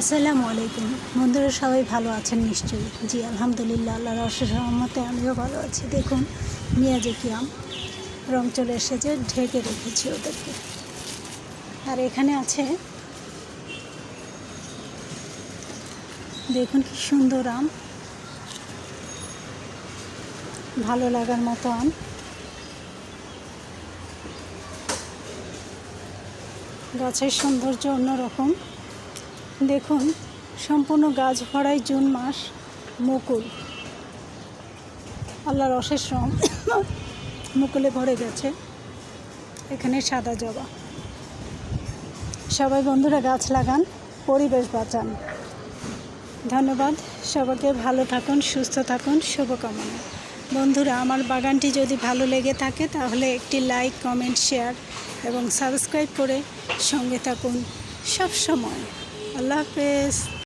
আসসালামু আলাইকুম। বন্ধুরা, সবাই ভালো আছেন নিশ্চয়ই? জি, আলহামদুলিল্লাহ, আল্লাহর অশেষ আমিও ভালো আছি। দেখুন মিয়াজাকি আম রং চলে এসেছে, ঢেকে রেখেছি ওদেরকে। আর এখানে আছে, দেখুন কি সুন্দর আম। ভালো লাগার মতো আম। গাছের সৌন্দর্য অন্যরকম। দেখুন, সম্পূর্ণ গাছ ভরাই জুন মাস, মুকুল। আল্লাহর অশেষ রহম মুকুলে ভরে গেছে। এখানে সাদা জবা। সবাই বন্ধুরা গাছ লাগান, পরিবেশ বাঁচান। ধন্যবাদ, সবাইকে ভালো থাকুন, সুস্থ থাকুন, শুভকামনা। বন্ধুরা, আমার বাগানটি যদি ভালো লেগে থাকে, তাহলে একটি লাইক, কমেন্ট, শেয়ার এবং সাবস্ক্রাইব করে সঙ্গে থাকুন সব সময় আল্লাহ হাফেজ